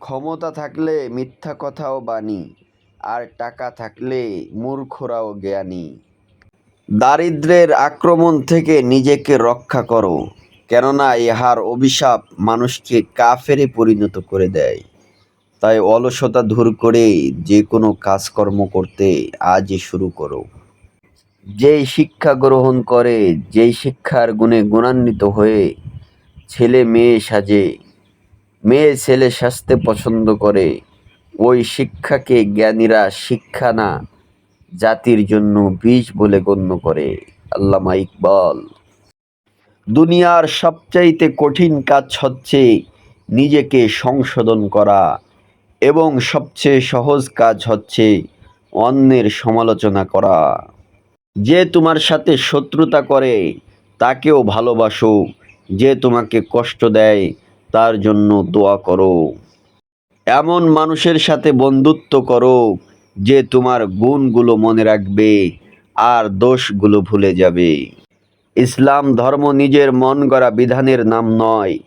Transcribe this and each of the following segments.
ক্ষমতা থাকলে মিথ্যা কথাও বাণী, আর টাকা থাকলে মূর্খরাও জ্ঞানী। দারিদ্র্যের আক্রমণ থেকে নিজেকে রক্ষা করো, কেননা ইহার অভিশাপ মানুষকে কাফেরে পরিণত করে দেয়। তাই অলসতা দূর করে যে কোনো কাজকর্ম করতে আজই শুরু করো। যেই শিক্ষা গ্রহণ করে, যেই শিক্ষার গুণে গুণান্বিত হয়ে ছেলে মেয়ে সাজে মেয়ে ছেলে সাজতে পছন্দ করে, ওই শিক্ষাকে জ্ঞানীরা শিক্ষা না, জাতির জন্য বীজ বলে গণ্য করে। আল্লামা ইকবাল। দুনিয়ার সবচাইতে কঠিন কাজ হচ্ছে নিজেকে সংশোধন করা এবং সবচেয়ে সহজ কাজ হচ্ছে অন্যের সমালোচনা করা। যে তোমার সাথে শত্রুতা করে, তাকেও ভালোবাসো, যে তোমাকে কষ্ট দেয় তার জন্য দোয়া করো। এমন মানুষের সাথে বন্ধুত্ব করো যে তোমার গুণগুলো মনে রাখবে আর দোষগুলো ভুলে যাবে। ইসলাম ধর্ম নিজের মন গড়া বিধানের নাম নয়,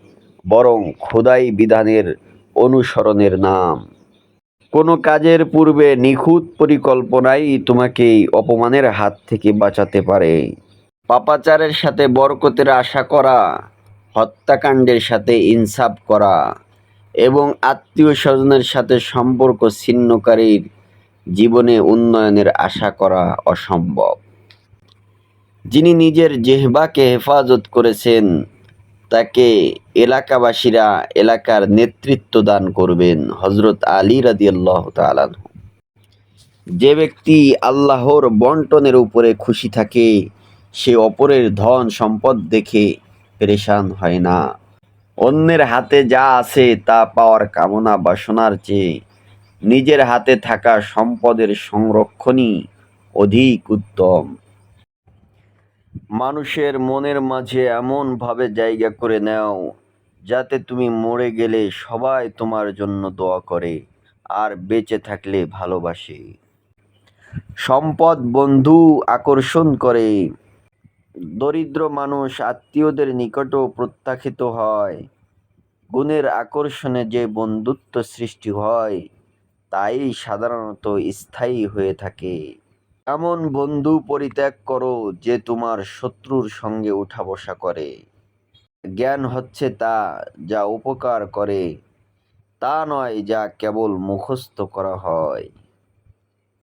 বরং খোদাই বিধানের অনুসরণের নাম। কোনো কাজের পূর্বে নিখুঁত পরিকল্পনাই তোমাকে অপমানের হাত থেকে বাঁচাতে পারে। পাপাচারের সাথে বরকতের আশা করা হত্যাকাণ্ডের সাথে ইনসাফ করা এবং আত্মীয় স্বজনের সাথে সম্পর্ক ছিন্নকারীর জীবনে উন্নয়নের আশা করা অসম্ভব। যিনি নিজের জেহবাকে হেফাজত করেছেন, তাকে এলাকাবাসীরা এলাকার নেতৃত্ব দান করবেন হজরত আলী রাদিয়াল্লাহ তালান যে ব্যক্তি আল্লাহর বন্টনের উপরে খুশি থাকে, সে অপরের ধন সম্পদ দেখে পেরেশান হয় না। অন্যের হাতে যা আছে তা পাওয়ার কামনা বাসনার চেয়ে নিজের হাতে থাকা সম্পদের সংরক্ষণই অধিক উত্তম। মানুষের মনের মাঝে এমনভাবে জায়গা করে নাও, যাতে তুমি মরে গেলে সবাই তোমার জন্য দোয়া করে আর বেঁচে থাকলে ভালোবাসে। সম্পদ বন্ধু আকর্ষণ করে দরিদ্র মানুষ আত্মীয়দের নিকটও প্রত্যাখ্যাত হয়। গুণের আকর্ষণে যে বন্ধুত্ব সৃষ্টি হয়, তাই সাধারণত স্থায়ী হয়ে থাকে। এমন বন্ধু পরিত্যাগ করো যে তোমার শত্রুর সঙ্গে উঠা বসা করে। জ্ঞান হচ্ছে তা যা উপকার করে, তা নয় যা কেবল মুখস্থ করা হয়।